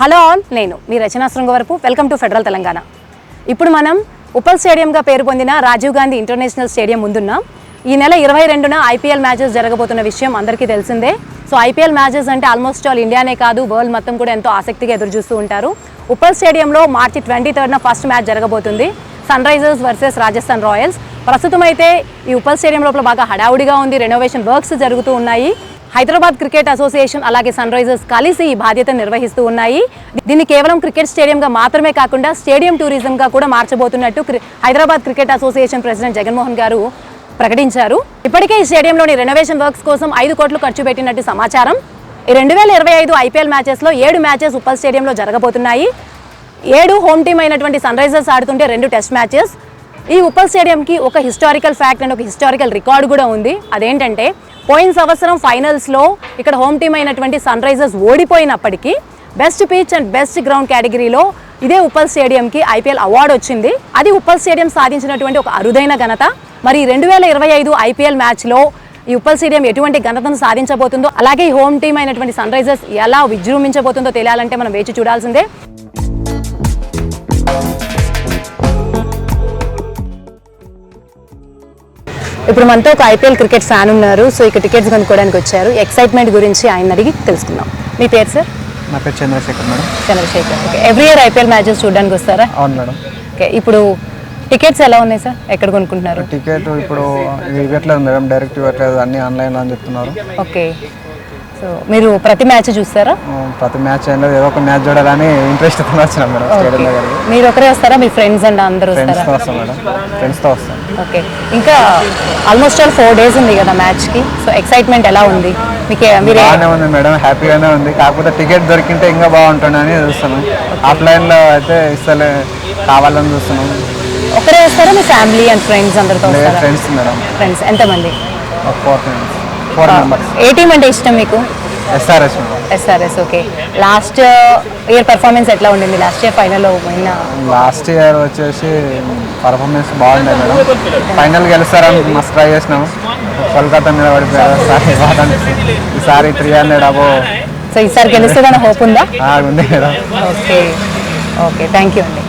Hello all నేను మీ Rachana Srungavarapu. Welcome to federal Telangana. ఇప్పుడు మనం ఉప్పల్ స్టేడియంగా పేరు పొందిన రాజీవ్ గాంధీ ఇంటర్నేషనల్ స్టేడియం ముందున్నాం ఈ నెల ఇరవై రెండున ఐపీఎల్ మ్యాచెస్ జరగబోతున్న విషయం అందరికీ తెలిసిందే. సో ఐపీఎల్ మ్యాచెస్ అంటే ఆల్మోస్ట్ ఆల్ ఇండియానే కాదు వరల్డ్ మొత్తం కూడా ఎంతో ఆసక్తిగా ఎదురు చూస్తూ ఉంటారు. ఉప్పల్ స్టేడియంలో మార్చి ట్వంటీ థర్డ్న ఫస్ట్ మ్యాచ్ జరగబోతుంది. Sunrisers versus Rajasthan royals. ప్రస్తుతం అయితే ఈ ఉప్పల్ స్టేడియం లోపల బాగా హడావుడిగా ఉంది. రెనోవేషన్ వర్క్స్ జరుగుతూ ఉన్నాయి. హైదరాబాద్ క్రికెట్ అసోసియేషన్ అలాగే సన్ రైజర్స్ కలిసి ఈ బాధ్యతను నిర్వహిస్తూ ఉన్నాయి. దీన్ని కేవలం క్రికెట్ స్టేడియంగా మాత్రమే కాకుండా స్టేడియం టూరిజంగా కూడా మార్చబోతున్నట్టు Hyderabad cricket association president Jaganmohan garu ప్రకటించారు. ఇప్పటికే ఈ స్టేడియంలోని రెనోవేషన్ వర్క్స్ కోసం ఐదు కోట్లు ఖర్చు పెట్టినట్టు సమాచారం. ఈ రెండు వేల ఇరవై ఐదు ఐపీఎల్ మ్యాచెస్లో ఏడు మ్యాచెస్ ఉప్పల్ స్టేడియంలో జరగబోతున్నాయి. ఏడు హోమ్ టీం అయినటువంటి సన్ రైజర్స్ ఆడుతుంటే రెండు టెస్ట్ మ్యాచెస్. ఈ ఉప్పల్ స్టేడియంకి ఒక హిస్టారికల్ ఫ్యాక్ట్ అండ్ ఒక హిస్టారికల్ రికార్డు కూడా ఉంది. అదేంటంటే పోయిన సంవత్సరం ఫైనల్స్లో ఇక్కడ హోమ్ టీం అయినటువంటి sun Risers ఓడిపోయినప్పటికీ best pitch and best ground కేటగిరీలో ఇదే ఉప్పల్ స్టేడియంకి ఐపీఎల్ అవార్డు వచ్చింది. అది ఉప్పల్ స్టేడియం సాధించినటువంటి ఒక అరుదైన ఘనత. మరి రెండు వేల ఇరవై ఐదు ఐపీఎల్ మ్యాచ్లో ఈ ఉప్పల్ స్టేడియం ఎటువంటి ఘనతను సాధించబోతుందో అలాగే ఈ హోమ్ టీం అయినటువంటి సన్ రైజర్స్ ఎలా విజృంభించబోతుందో తెలియాలంటే మనం వేచి చూడాల్సిందే. ఇప్పుడు మనతో ఒక ఐపీఎల్ క్రికెట్ ఫ్యాన్ ఉన్నారు. సో ఇక టికెట్స్ కొనుక్కోవడానికి వచ్చారు. ఎక్సైట్మెంట్ గురించి ఆయన అడిగి తెలుసుకుందాం. మీ పేరు సార్ నా పేరు Chandrashekar madam. Chandrashekar. Okay every year IPL matches చూడడానికి వస్తారా? అవును మేడం. ఓకే ఇప్పుడు టికెట్స్ ఎలా ఉన్నాయి సార్ ఎక్కడ కొనుక్కుంటున్నారు? టికెట్ ఇప్పుడు ఇవ్వట్లేదు మేడం. డైరెక్ట్ ఇవ్వట్లేదు. అన్ని ఆన్లైన్లో అని చెప్తున్నారు. ఓకే సో మీరు ప్రతి మ్యాచ్ చూస్తారా? ప్రతి మ్యాచ్ ఏం లేదు ఏదో ఒక మ్యాచ్ చూడాలని ఇంట్రెస్ట్ వచ్చినాం మేడం స్టేడియం దగ్గరికి మీరు ఒకరే వస్తారా? మీ ఫ్రెండ్స్ అండ్ అందరూ వస్తారా? ఫ్రెండ్స్తో వస్తాం మేడం. ఫ్రెండ్స్తో వస్తాం. ఓకే. ఇంకా ఆల్మోస్ట్ ఆల్ ఫోర్ డేస్ ఉంది కదా మ్యాచ్కి సో ఎక్సైట్మెంట్ ఎలా ఉంది? మీకే మీరు బాగానే ఉంది మేడం. హ్యాపీగానే ఉంది. కాకపోతే టికెట్ దొరికింటే ఇంకా బాగుంటుందని చూస్తున్నాం. ఆఫ్లైన్లో అయితే ఇస్తలే కావాలని చూస్తున్నాం. ఒకరే వస్తారా? మీ ఫ్యామిలీ అండ్ ఫ్రెండ్స్ అందరితో వస్తారా? Friends madam. ఫ్రెండ్స్ ఎంతమంది? ఒక ఫోర్ ఫ్రెండ్స్ ఫోర్ మెంబర్స్ ఏ టీం అంటే ఇష్టం మీకు? SRS SRS okay last year performance ఎట్లా ఉండింది? లాస్ట్ ఇయర్ ఫైనల్లో పోయిన లాస్ట్ ఇయర్ వచ్చేసి పర్ఫార్మెన్స్ బాగుండే మేడం. ఫైనల్ గెలుస్తారని మస్తు ట్రై చేసినాము కోల్కతా మీద పడిపోయారు. ఈసారి త్రీ హండ్రెడ్ అబో. సో ఈసారి గెలుస్తుందని హోప్ ఉందా? ఉంది madam. Okay okay thank you అండి.